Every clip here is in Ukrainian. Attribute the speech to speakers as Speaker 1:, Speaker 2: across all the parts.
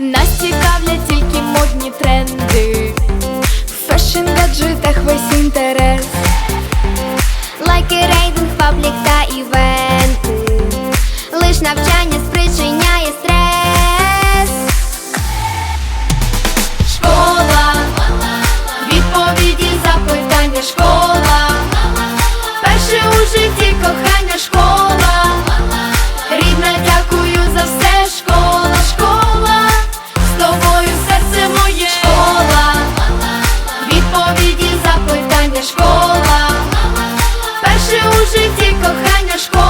Speaker 1: Нас цікавлять тільки модні тренди, в фешн-гаджетах весь інтерес. escola.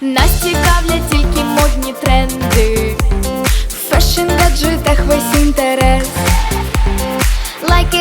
Speaker 1: Нас цікавлять тільки модні тренди, в фешн гаджетах весь інтерес.
Speaker 2: Лайки